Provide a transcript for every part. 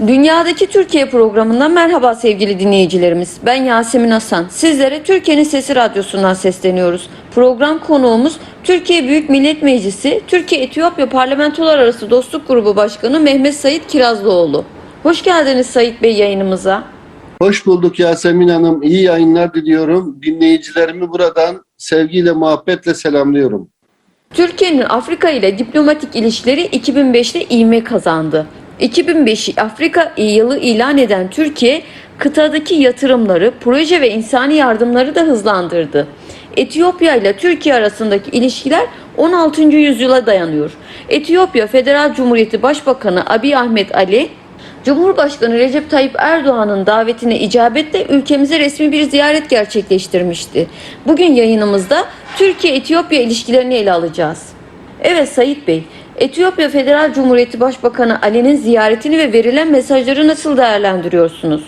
Dünyadaki Türkiye programından merhaba sevgili dinleyicilerimiz. Ben Yasemin Hasan. Sizlere Türkiye'nin Sesi Radyosu'ndan sesleniyoruz. Program konuğumuz Türkiye Büyük Millet Meclisi Türkiye-Etiyopya Parlamentolar Arası Dostluk Grubu Başkanı Mehmet Sait Kirazlıoğlu. Hoş geldiniz Sait Bey yayınımıza. Hoş bulduk Yasemin Hanım. İyi yayınlar diliyorum. Dinleyicilerimi buradan sevgiyle, muhabbetle selamlıyorum. Türkiye'nin Afrika ile diplomatik ilişkileri 2005'te ivme kazandı. 2005'i Afrika yılı ilan eden Türkiye, kıtadaki yatırımları, proje ve insani yardımları da hızlandırdı. Etiyopya ile Türkiye arasındaki ilişkiler 16. yüzyıla dayanıyor. Etiyopya Federal Cumhuriyeti Başbakanı Abiy Ahmet Ali, Cumhurbaşkanı Recep Tayyip Erdoğan'ın davetine icabetle ülkemize resmi bir ziyaret gerçekleştirmişti. Bugün yayınımızda Türkiye-Etiyopya ilişkilerini ele alacağız. Evet Sayit Bey, Etiyopya Federal Cumhuriyeti Başbakanı Ali'nin ziyaretini ve verilen mesajları nasıl değerlendiriyorsunuz?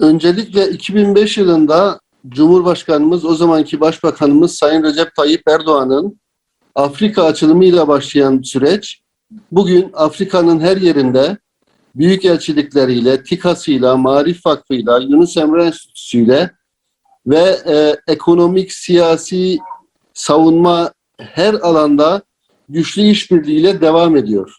Öncelikle 2005 yılında Cumhurbaşkanımız, o zamanki Başbakanımız Sayın Recep Tayyip Erdoğan'ın Afrika açılımıyla başlayan süreç, bugün Afrika'nın her yerinde büyükelçilikleriyle, TİKA'sıyla, Marif Vakfı'yla, Yunus Emre Enstitüsü'yle ve e, ekonomik, siyasi, savunma her alanda güçlü işbirliğiyle devam ediyor.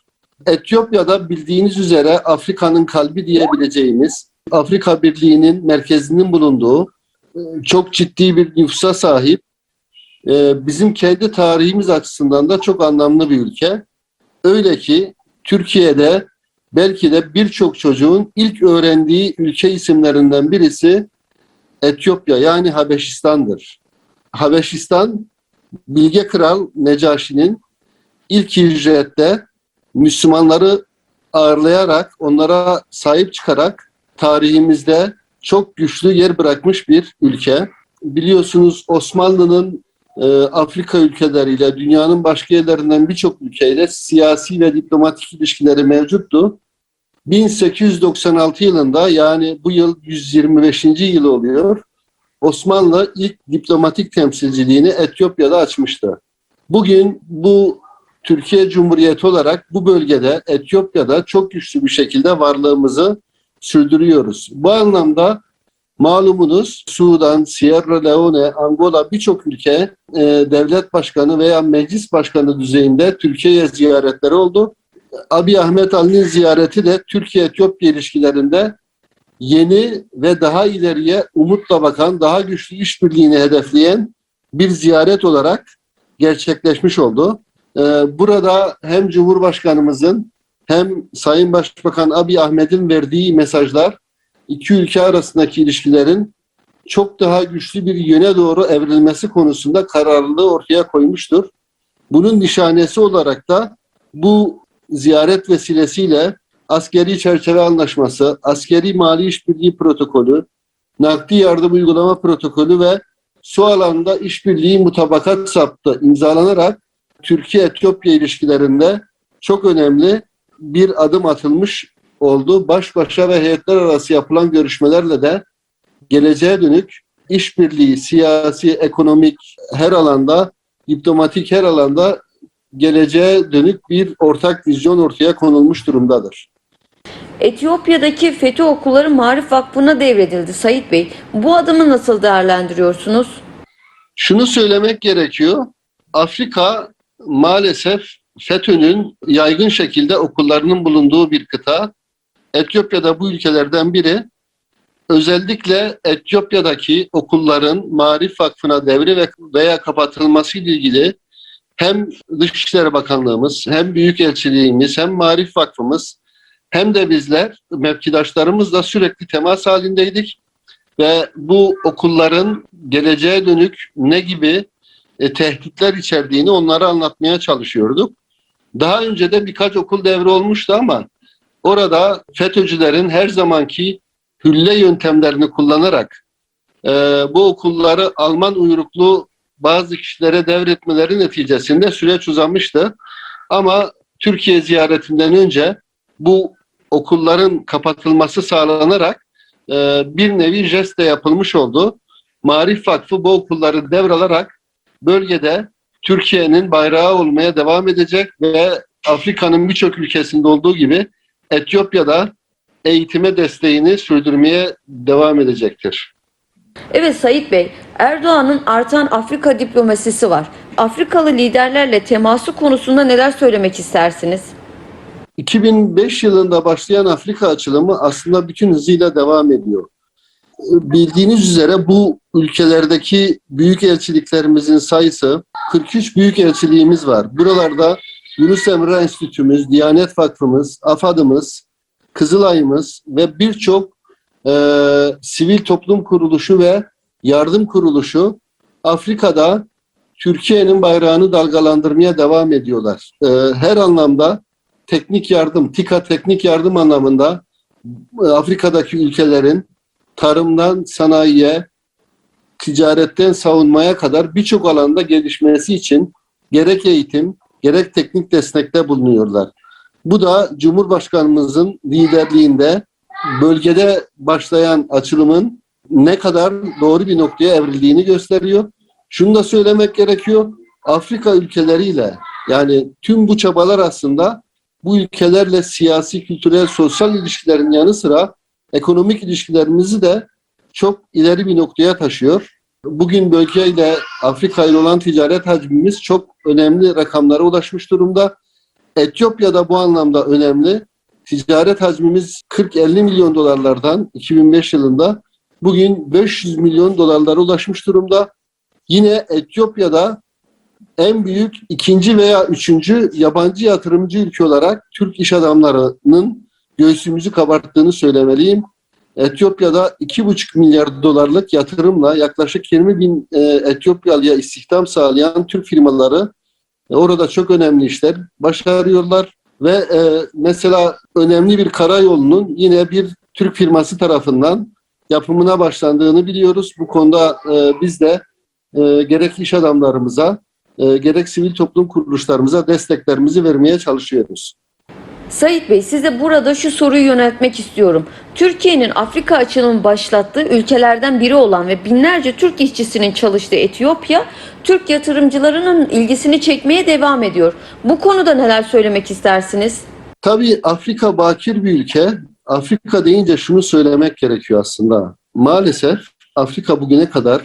Etiyopya'da bildiğiniz üzere Afrika'nın kalbi diyebileceğimiz, Afrika Birliği'nin merkezinin bulunduğu e, çok ciddi bir nüfusa sahip, e, bizim kendi tarihimiz açısından da çok anlamlı bir ülke. Öyle ki Türkiye'de belki de birçok çocuğun ilk öğrendiği ülke isimlerinden birisi Etiyopya yani Habeşistan'dır. Habeşistan Bilge Kral Necaşi'nin ilk hicrette Müslümanları ağırlayarak, onlara sahip çıkarak tarihimizde çok güçlü yer bırakmış bir ülke. Biliyorsunuz Osmanlı'nın e, Afrika ülkeleriyle, dünyanın başka yerlerinden birçok ülkeyle siyasi ve diplomatik ilişkileri mevcuttu. 1896 yılında yani bu yıl 125. yılı oluyor. Osmanlı ilk diplomatik temsilciliğini Etiyopya'da açmıştı. Bugün bu Türkiye Cumhuriyeti olarak bu bölgede Etiyopya'da çok güçlü bir şekilde varlığımızı sürdürüyoruz. Bu anlamda malumunuz Sudan, Sierra Leone, Angola birçok ülke e, devlet başkanı veya meclis başkanı düzeyinde Türkiye'ye ziyaretleri oldu. Abiy Ahmet Ali'nin ziyareti de Türkiye-Etiyopya ilişkilerinde yeni ve daha ileriye umutla bakan, daha güçlü işbirliğini hedefleyen bir ziyaret olarak gerçekleşmiş oldu. Ee, Burada hem Cumhurbaşkanımızın hem Sayın Başbakan Abiy Ahmet'in verdiği mesajlar iki ülke arasındaki ilişkilerin çok daha güçlü bir yöne doğru evrilmesi konusunda kararlılığı ortaya koymuştur. Bunun nişanesi olarak da bu ziyaret vesilesiyle askeri çerçeve anlaşması, askeri mali işbirliği protokolü, nakdi yardım uygulama protokolü ve su alanında işbirliği mutabakat saptı imzalanarak Türkiye-Etiyopya ilişkilerinde çok önemli bir adım atılmış oldu. Baş başa ve heyetler arası yapılan görüşmelerle de geleceğe dönük işbirliği, siyasi, ekonomik her alanda, diplomatik her alanda geleceğe dönük bir ortak vizyon ortaya konulmuş durumdadır. Etiyopya'daki FETÖ okulları Marif Vakfı'na devredildi Sayit Bey. Bu adımı nasıl değerlendiriyorsunuz? Şunu söylemek gerekiyor. Afrika maalesef FETÖ'nün yaygın şekilde okullarının bulunduğu bir kıta. Etiyopya'da bu ülkelerden biri. Özellikle Etiyopya'daki okulların Marif Vakfı'na devri ve veya kapatılması ile ilgili hem Dışişleri Bakanlığımız, hem Büyükelçiliğimiz, hem Marif Vakfımız, hem de bizler mevkidaşlarımızla sürekli temas halindeydik. Ve bu okulların geleceğe dönük ne gibi e, tehditler içerdiğini onlara anlatmaya çalışıyorduk. Daha önce de birkaç okul devri olmuştu ama orada FETÖ'cülerin her zamanki hülle yöntemlerini kullanarak e, bu okulları Alman uyruklu bazı kişilere devretmeleri neticesinde süreç uzamıştı. Ama Türkiye ziyaretinden önce bu okulların kapatılması sağlanarak e, bir nevi jest de yapılmış oldu. Marif Vakfı bu okulları devralarak bölgede Türkiye'nin bayrağı olmaya devam edecek ve Afrika'nın birçok ülkesinde olduğu gibi Etiyopya'da eğitime desteğini sürdürmeye devam edecektir. Evet Sayit Bey, Erdoğan'ın artan Afrika diplomasisi var. Afrikalı liderlerle teması konusunda neler söylemek istersiniz? 2005 yılında başlayan Afrika açılımı aslında bütün hızıyla devam ediyor. Bildiğiniz üzere bu ülkelerdeki büyük elçiliklerimizin sayısı 43 büyük elçiliğimiz var. Buralarda Yunus Emre Enstitümüz, Diyanet Vakfımız, AFAD'ımız, Kızılay'ımız ve birçok e, sivil toplum kuruluşu ve yardım kuruluşu Afrika'da Türkiye'nin bayrağını dalgalandırmaya devam ediyorlar. E, her anlamda teknik yardım, TİKA teknik yardım anlamında e, Afrika'daki ülkelerin tarımdan sanayiye, ticaretten savunmaya kadar birçok alanda gelişmesi için gerek eğitim, gerek teknik destekte bulunuyorlar. Bu da Cumhurbaşkanımızın liderliğinde bölgede başlayan açılımın ne kadar doğru bir noktaya evrildiğini gösteriyor. Şunu da söylemek gerekiyor. Afrika ülkeleriyle yani tüm bu çabalar aslında bu ülkelerle siyasi, kültürel, sosyal ilişkilerin yanı sıra ekonomik ilişkilerimizi de çok ileri bir noktaya taşıyor. Bugün bölgeyle Afrika ile olan ticaret hacmimiz çok önemli rakamlara ulaşmış durumda. Etiyopya'da bu anlamda önemli. Ticaret hacmimiz 40-50 milyon dolarlardan 2005 yılında bugün 500 milyon dolarlara ulaşmış durumda. Yine Etiyopya'da en büyük ikinci veya üçüncü yabancı yatırımcı ülke olarak Türk iş adamlarının göğsümüzü kabarttığını söylemeliyim. Etiyopya'da 2,5 milyar dolarlık yatırımla yaklaşık 20 bin e, Etiyopyalıya istihdam sağlayan Türk firmaları e, orada çok önemli işler başarıyorlar. Ve e, mesela önemli bir karayolunun yine bir Türk firması tarafından yapımına başlandığını biliyoruz. Bu konuda e, biz de e, gerek iş adamlarımıza e, gerek sivil toplum kuruluşlarımıza desteklerimizi vermeye çalışıyoruz. Sayit Bey size burada şu soruyu yöneltmek istiyorum. Türkiye'nin Afrika açılımı başlattığı ülkelerden biri olan ve binlerce Türk işçisinin çalıştığı Etiyopya, Türk yatırımcılarının ilgisini çekmeye devam ediyor. Bu konuda neler söylemek istersiniz? Tabii Afrika bakir bir ülke. Afrika deyince şunu söylemek gerekiyor aslında. Maalesef Afrika bugüne kadar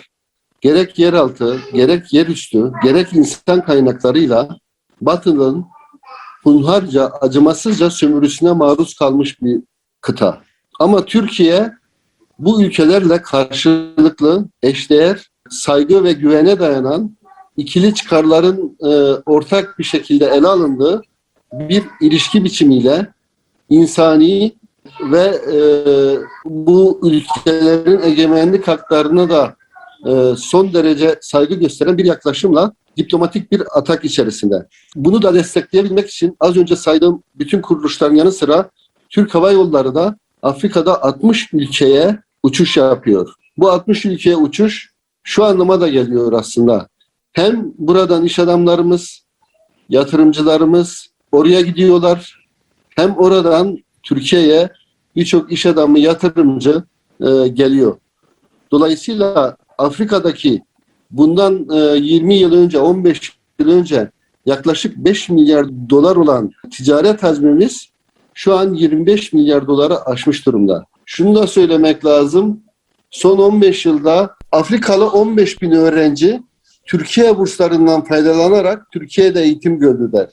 gerek yeraltı, gerek yerüstü, gerek insan kaynaklarıyla Batı'nın hunharca, acımasızca sömürüsüne maruz kalmış bir kıta. Ama Türkiye bu ülkelerle karşılıklı, eşdeğer, saygı ve güvene dayanan ikili çıkarların e, ortak bir şekilde ele alındığı bir ilişki biçimiyle insani ve e, bu ülkelerin egemenlik haklarına da e, son derece saygı gösteren bir yaklaşımla diplomatik bir atak içerisinde. Bunu da destekleyebilmek için az önce saydığım bütün kuruluşların yanı sıra Türk Hava Yolları da Afrika'da 60 ülkeye uçuş yapıyor. Bu 60 ülkeye uçuş şu anlama da geliyor aslında. Hem buradan iş adamlarımız, yatırımcılarımız oraya gidiyorlar. Hem oradan Türkiye'ye birçok iş adamı, yatırımcı e, geliyor. Dolayısıyla Afrika'daki bundan e, 20 yıl önce, 15 yıl önce yaklaşık 5 milyar dolar olan ticaret hacmimiz şu an 25 milyar dolara aşmış durumda. Şunu da söylemek lazım. Son 15 yılda Afrikalı 15 bin öğrenci Türkiye burslarından faydalanarak Türkiye'de eğitim gördüler.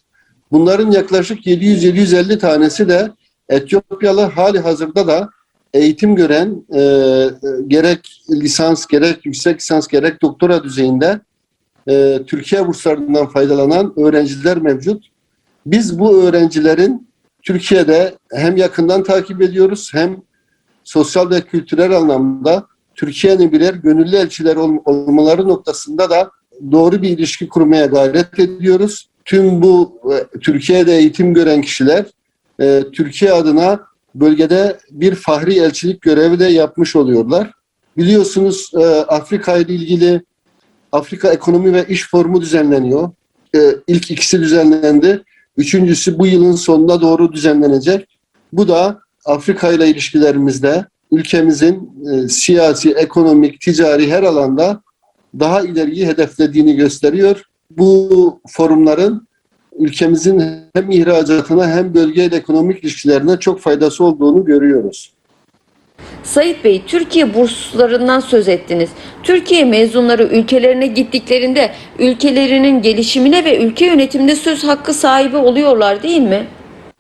Bunların yaklaşık 700-750 tanesi de Etiyopyalı hali hazırda da eğitim gören e, gerek lisans gerek yüksek lisans gerek doktora düzeyinde e, Türkiye burslarından faydalanan öğrenciler mevcut. Biz bu öğrencilerin Türkiye'de hem yakından takip ediyoruz hem sosyal ve kültürel anlamda Türkiye'nin birer gönüllü elçiler ol- olmaları noktasında da doğru bir ilişki kurmaya gayret ediyoruz. Tüm bu e, Türkiye'de eğitim gören kişiler e, Türkiye adına bölgede bir fahri elçilik görevi de yapmış oluyorlar. Biliyorsunuz e, Afrika ile ilgili Afrika Ekonomi ve İş Forumu düzenleniyor. E, ilk ikisi düzenlendi. Üçüncüsü bu yılın sonuna doğru düzenlenecek. Bu da Afrika ile ilişkilerimizde ülkemizin e, siyasi, ekonomik, ticari her alanda daha ileriyi hedeflediğini gösteriyor. Bu forumların ülkemizin hem ihracatına hem bölgeyle ekonomik ilişkilerine çok faydası olduğunu görüyoruz. Sayit Bey, Türkiye burslarından söz ettiniz. Türkiye mezunları ülkelerine gittiklerinde ülkelerinin gelişimine ve ülke yönetiminde söz hakkı sahibi oluyorlar değil mi?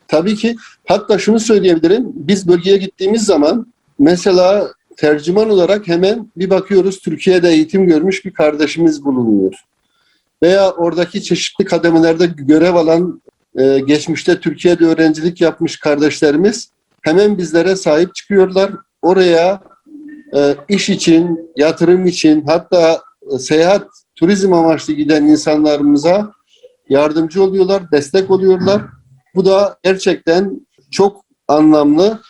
Tabii ki hatta şunu söyleyebilirim. Biz bölgeye gittiğimiz zaman mesela tercüman olarak hemen bir bakıyoruz Türkiye'de eğitim görmüş bir kardeşimiz bulunuyor. Veya oradaki çeşitli kademelerde görev alan e, geçmişte Türkiye'de öğrencilik yapmış kardeşlerimiz hemen bizlere sahip çıkıyorlar. Oraya e, iş için, yatırım için hatta e, seyahat, turizm amaçlı giden insanlarımıza yardımcı oluyorlar, destek oluyorlar. Bu da gerçekten çok anlamlı.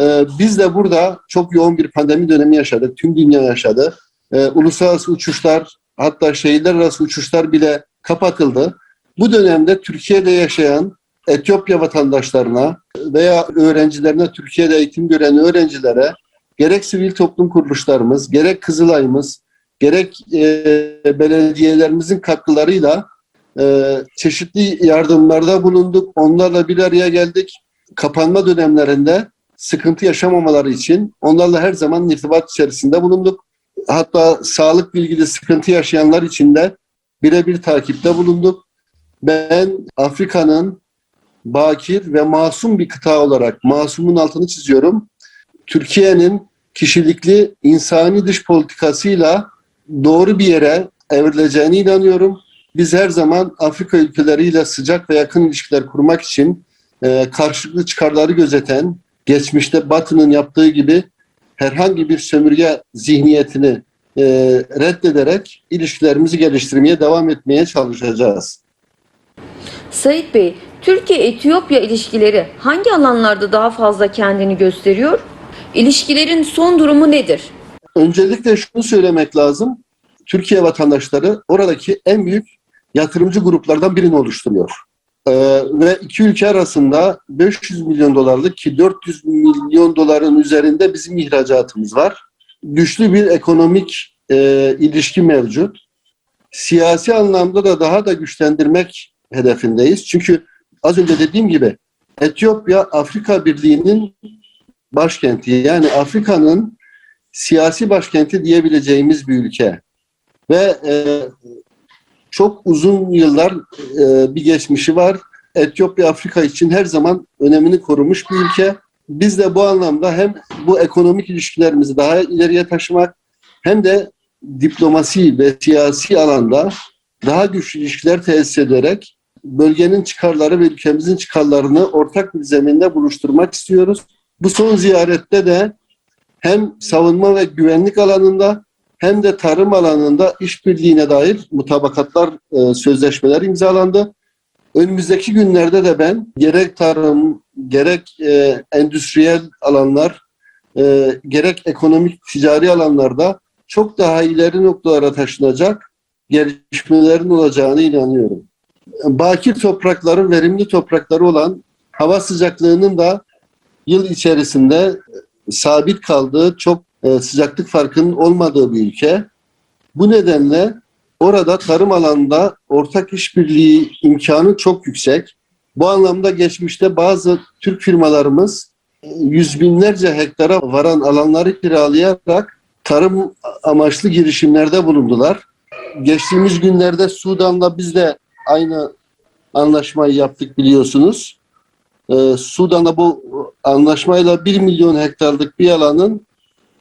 Ee, biz de burada çok yoğun bir pandemi dönemi yaşadık. Tüm dünya yaşadı. Ee, uluslararası uçuşlar hatta şehirler arası uçuşlar bile kapatıldı. Bu dönemde Türkiye'de yaşayan Etiyopya vatandaşlarına veya öğrencilerine, Türkiye'de eğitim gören öğrencilere gerek sivil toplum kuruluşlarımız, gerek Kızılay'ımız, gerek e, belediyelerimizin katkılarıyla e, çeşitli yardımlarda bulunduk. Onlarla bir araya geldik. Kapanma dönemlerinde sıkıntı yaşamamaları için onlarla her zaman irtibat içerisinde bulunduk. Hatta sağlık ilgili sıkıntı yaşayanlar için de birebir takipte bulunduk. Ben Afrika'nın bakir ve masum bir kıta olarak masumun altını çiziyorum. Türkiye'nin kişilikli insani dış politikasıyla doğru bir yere evrileceğine inanıyorum. Biz her zaman Afrika ülkeleriyle sıcak ve yakın ilişkiler kurmak için e, karşılıklı çıkarları gözeten, geçmişte Batı'nın yaptığı gibi herhangi bir sömürge zihniyetini e, reddederek ilişkilerimizi geliştirmeye devam etmeye çalışacağız. Sayit Bey, Türkiye-Etiyopya ilişkileri hangi alanlarda daha fazla kendini gösteriyor? İlişkilerin son durumu nedir? Öncelikle şunu söylemek lazım. Türkiye vatandaşları oradaki en büyük yatırımcı gruplardan birini oluşturuyor. Ee, ve iki ülke arasında 500 milyon dolarlık ki 400 milyon doların üzerinde bizim ihracatımız var. Güçlü bir ekonomik e, ilişki mevcut. Siyasi anlamda da daha da güçlendirmek hedefindeyiz. Çünkü az önce dediğim gibi Etiyopya Afrika Birliği'nin başkenti. Yani Afrika'nın siyasi başkenti diyebileceğimiz bir ülke. Ve e, çok uzun yıllar e, bir geçmişi var. Etiyopya Afrika için her zaman önemini korumuş bir ülke. Biz de bu anlamda hem bu ekonomik ilişkilerimizi daha ileriye taşımak hem de diplomasi ve siyasi alanda daha güçlü ilişkiler tesis ederek bölgenin çıkarları ve ülkemizin çıkarlarını ortak bir zeminde buluşturmak istiyoruz. Bu son ziyarette de hem savunma ve güvenlik alanında hem de tarım alanında işbirliğine dair mutabakatlar, e, sözleşmeler imzalandı. Önümüzdeki günlerde de ben gerek tarım, gerek e, endüstriyel alanlar, e, gerek ekonomik, ticari alanlarda çok daha ileri noktalara taşınacak gelişmelerin olacağına inanıyorum. Bakir toprakları, verimli toprakları olan hava sıcaklığının da yıl içerisinde sabit kaldığı çok e, sıcaklık farkının olmadığı bir ülke. Bu nedenle orada tarım alanında ortak işbirliği imkanı çok yüksek. Bu anlamda geçmişte bazı Türk firmalarımız e, yüz binlerce hektara varan alanları kiralayarak tarım amaçlı girişimlerde bulundular. Geçtiğimiz günlerde Sudan'da biz de aynı anlaşmayı yaptık biliyorsunuz. Ee, Sudan'da bu anlaşmayla 1 milyon hektarlık bir alanın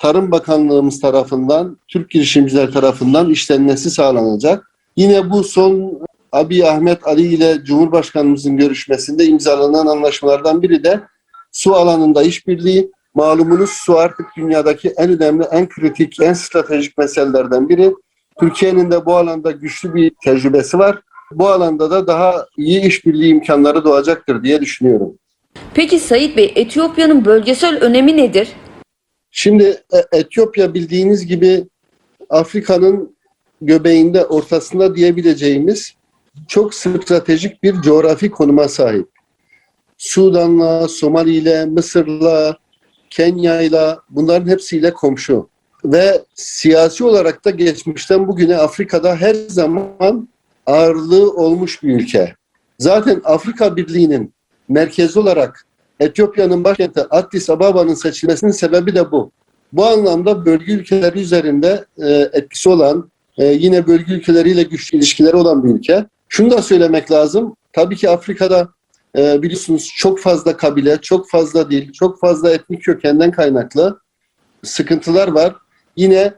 Tarım Bakanlığımız tarafından, Türk girişimciler tarafından işlenmesi sağlanacak. Yine bu son Abiy Ahmet Ali ile Cumhurbaşkanımızın görüşmesinde imzalanan anlaşmalardan biri de su alanında işbirliği. Malumunuz su artık dünyadaki en önemli, en kritik, en stratejik meselelerden biri. Türkiye'nin de bu alanda güçlü bir tecrübesi var. Bu alanda da daha iyi işbirliği imkanları doğacaktır diye düşünüyorum. Peki Sayit Bey, Etiyopya'nın bölgesel önemi nedir? Şimdi e, Etiyopya bildiğiniz gibi Afrika'nın göbeğinde, ortasında diyebileceğimiz çok stratejik bir coğrafi konuma sahip. Sudan'la, Somali'yle, Mısır'la, Kenya'yla bunların hepsiyle komşu. Ve siyasi olarak da geçmişten bugüne Afrika'da her zaman ağırlığı olmuş bir ülke. Zaten Afrika Birliği'nin merkezi olarak Etiyopya'nın başkenti Addis Ababa'nın seçilmesinin sebebi de bu. Bu anlamda bölge ülkeleri üzerinde e, etkisi olan, e, yine bölge ülkeleriyle güçlü ilişkileri olan bir ülke. Şunu da söylemek lazım. Tabii ki Afrika'da e, biliyorsunuz çok fazla kabile, çok fazla dil, çok fazla etnik kökenden kaynaklı sıkıntılar var. Yine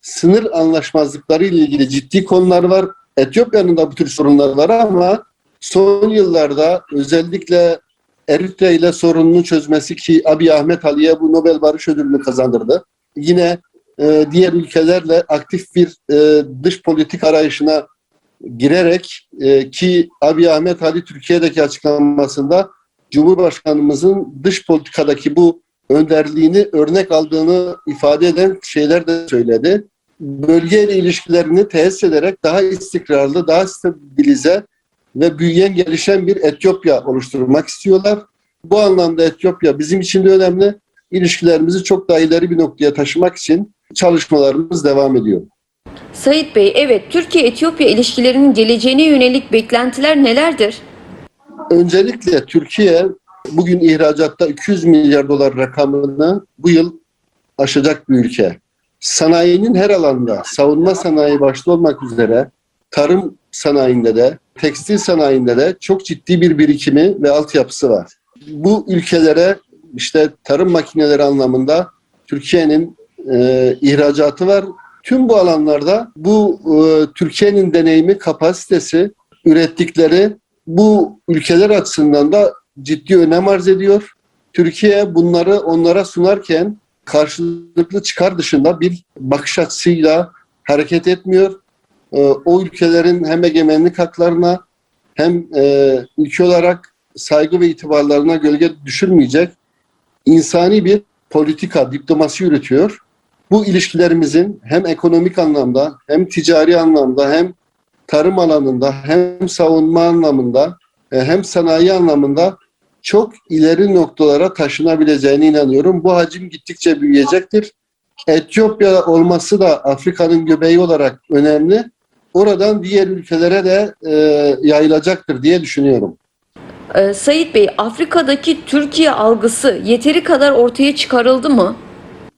sınır anlaşmazlıkları ile ilgili ciddi konular var. Etiyopya'nın da bu tür sorunları var ama son yıllarda özellikle Eritre ile sorununu çözmesi ki Abiy Ahmet Ali'ye bu Nobel Barış Ödülünü kazandırdı. Yine e, diğer ülkelerle aktif bir e, dış politik arayışına girerek e, ki Abiy Ahmet Ali Türkiye'deki açıklamasında Cumhurbaşkanımızın dış politikadaki bu önderliğini örnek aldığını ifade eden şeyler de söyledi. Bölgeyle ilişkilerini tesis ederek daha istikrarlı, daha stabilize ve büyüyen gelişen bir Etiyopya oluşturmak istiyorlar. Bu anlamda Etiyopya bizim için de önemli. İlişkilerimizi çok daha ileri bir noktaya taşımak için çalışmalarımız devam ediyor. Sayit Bey, evet Türkiye-Etiyopya ilişkilerinin geleceğine yönelik beklentiler nelerdir? Öncelikle Türkiye bugün ihracatta 200 milyar dolar rakamını bu yıl aşacak bir ülke. Sanayinin her alanda, savunma sanayi başta olmak üzere, tarım sanayinde de, tekstil sanayinde de çok ciddi bir birikimi ve altyapısı var. Bu ülkelere işte tarım makineleri anlamında Türkiye'nin e, ihracatı var. Tüm bu alanlarda bu e, Türkiye'nin deneyimi, kapasitesi, ürettikleri bu ülkeler açısından da ciddi önem arz ediyor. Türkiye bunları onlara sunarken karşılıklı çıkar dışında bir bakış açısıyla hareket etmiyor. Ee, O ülkelerin hem egemenlik haklarına hem e, ülke olarak saygı ve itibarlarına gölge düşürmeyecek insani bir politika, diplomasi yürütüyor. Bu ilişkilerimizin hem ekonomik anlamda hem ticari anlamda hem tarım alanında hem savunma anlamında e, hem sanayi anlamında çok ileri noktalara taşınabileceğine inanıyorum. Bu hacim gittikçe büyüyecektir. Etiyopya olması da Afrika'nın göbeği olarak önemli. Oradan diğer ülkelere de e, yayılacaktır diye düşünüyorum. Ee, Sayit Bey, Afrika'daki Türkiye algısı yeteri kadar ortaya çıkarıldı mı?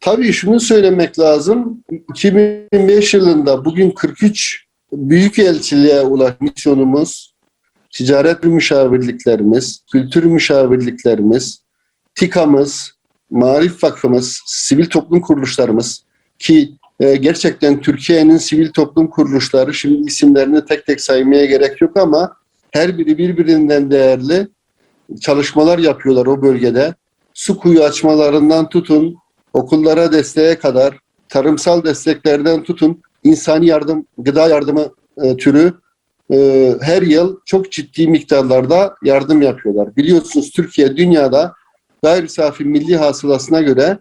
Tabii şunu söylemek lazım. 2005 yılında bugün 43 büyükelçiliğe ulaşan misyonumuz, ticaret müşavirliklerimiz, kültür müşavirliklerimiz, TİKA'mız, Marif Vakfımız, sivil toplum kuruluşlarımız ki e, gerçekten Türkiye'nin sivil toplum kuruluşları şimdi isimlerini tek tek saymaya gerek yok ama her biri birbirinden değerli çalışmalar yapıyorlar o bölgede. Su kuyu açmalarından tutun, okullara desteğe kadar, tarımsal desteklerden tutun, insani yardım, gıda yardımı e, türü e, her yıl çok ciddi miktarlarda yardım yapıyorlar. Biliyorsunuz Türkiye dünyada gayri safi milli hasılasına göre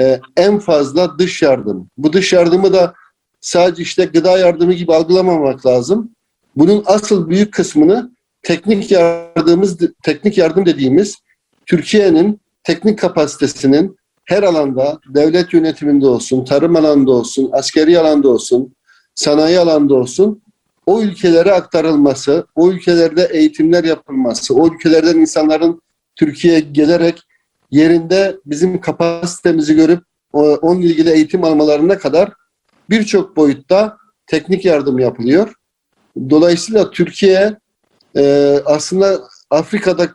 e, en fazla dış yardım. Bu dış yardımı da sadece işte gıda yardımı gibi algılamamak lazım. Bunun asıl büyük kısmını teknik yardımımız teknik yardım dediğimiz Türkiye'nin teknik kapasitesinin her alanda devlet yönetiminde olsun, tarım alanında olsun, askeri alanda olsun, sanayi alanda olsun o ülkelere aktarılması, o ülkelerde eğitimler yapılması, o ülkelerden insanların Türkiye'ye gelerek yerinde bizim kapasitemizi görüp onunla ilgili eğitim almalarına kadar birçok boyutta teknik yardım yapılıyor. Dolayısıyla Türkiye e, aslında Afrika'da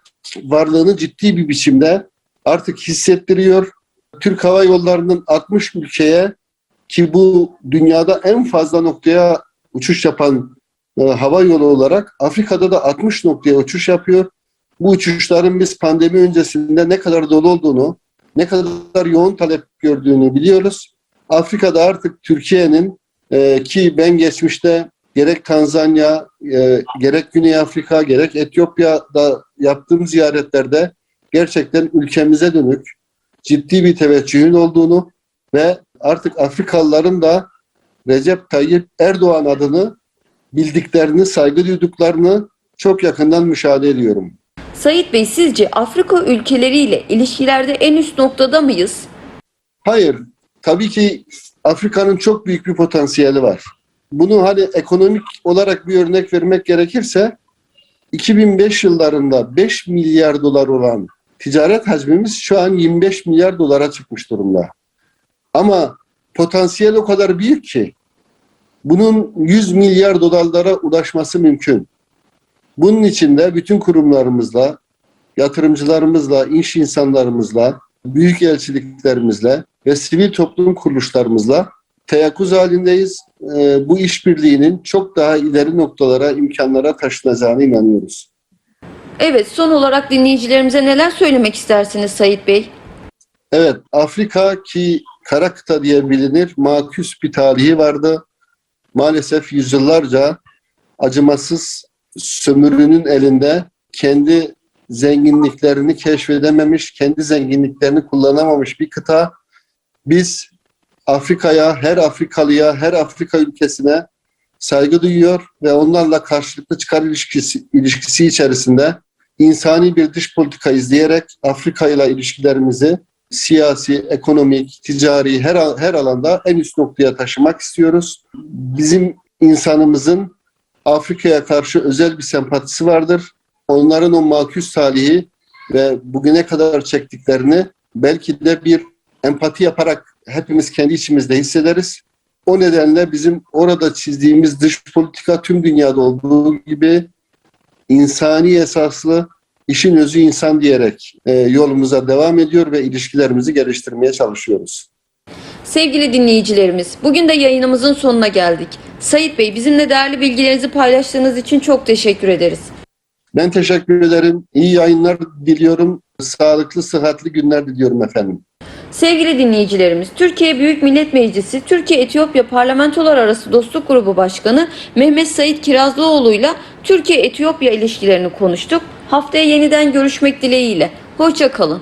varlığını ciddi bir biçimde artık hissettiriyor. Türk Hava Yolları'nın 60 ülkeye ki bu dünyada en fazla noktaya uçuş yapan e, hava yolu olarak Afrika'da da 60 noktaya uçuş yapıyor. Bu uçuşların biz pandemi öncesinde ne kadar dolu olduğunu, ne kadar yoğun talep gördüğünü biliyoruz. Afrika'da artık Türkiye'nin e, ki ben geçmişte gerek Tanzanya, e, gerek Güney Afrika, gerek Etiyopya'da yaptığım ziyaretlerde gerçekten ülkemize dönük ciddi bir teveccühün olduğunu ve artık Afrikalıların da Recep Tayyip Erdoğan adını bildiklerini, saygı duyduklarını çok yakından müşahede ediyorum. Sayit Bey, sizce Afrika ülkeleriyle ilişkilerde en üst noktada mıyız? Hayır, tabii ki Afrika'nın çok büyük bir potansiyeli var. Bunu hani ekonomik olarak bir örnek vermek gerekirse 2005 yıllarında 5 milyar dolar olan ticaret hacmimiz şu an 25 milyar dolara çıkmış durumda. Ama potansiyel o kadar büyük ki bunun 100 milyar dolarlara ulaşması mümkün. Bunun için de bütün kurumlarımızla, yatırımcılarımızla, iş insanlarımızla, büyük elçiliklerimizle ve sivil toplum kuruluşlarımızla teyakkuz halindeyiz. Ee, bu işbirliğinin çok daha ileri noktalara, imkanlara taşınacağına inanıyoruz. Evet, son olarak dinleyicilerimize neler söylemek istersiniz Sayit Bey? Evet, Afrika ki kara kıta diye bilinir, maküs bir tarihi vardı. Maalesef yüzyıllarca acımasız sömürünün elinde kendi zenginliklerini keşfedememiş, kendi zenginliklerini kullanamamış bir kıta. Biz Afrika'ya, her Afrikalıya, her Afrika ülkesine saygı duyuyor ve onlarla karşılıklı çıkar ilişkisi, ilişkisi içerisinde insani bir dış politika izleyerek Afrika ile ilişkilerimizi siyasi, ekonomik, ticari her her alanda en üst noktaya taşımak istiyoruz. Bizim insanımızın Afrika'ya karşı özel bir sempatisi vardır. Onların o maküs talihi ve bugüne kadar çektiklerini belki de bir empati yaparak hepimiz kendi içimizde hissederiz. O nedenle bizim orada çizdiğimiz dış politika tüm dünyada olduğu gibi insani esaslı, işin özü insan diyerek e, yolumuza devam ediyor ve ilişkilerimizi geliştirmeye çalışıyoruz. Sevgili dinleyicilerimiz, bugün de yayınımızın sonuna geldik. Sayit Bey, bizimle değerli bilgilerinizi paylaştığınız için çok teşekkür ederiz. Ben teşekkür ederim. İyi yayınlar diliyorum. Sağlıklı, sıhhatli günler diliyorum efendim. Sevgili dinleyicilerimiz, Türkiye Büyük Millet Meclisi Türkiye-Etiyopya Parlamentolar Arası Dostluk Grubu Başkanı Mehmet Sait Kirazlıoğlu ile Türkiye-Etiyopya ilişkilerini konuştuk. Haftaya yeniden görüşmek dileğiyle. Hoşça kalın.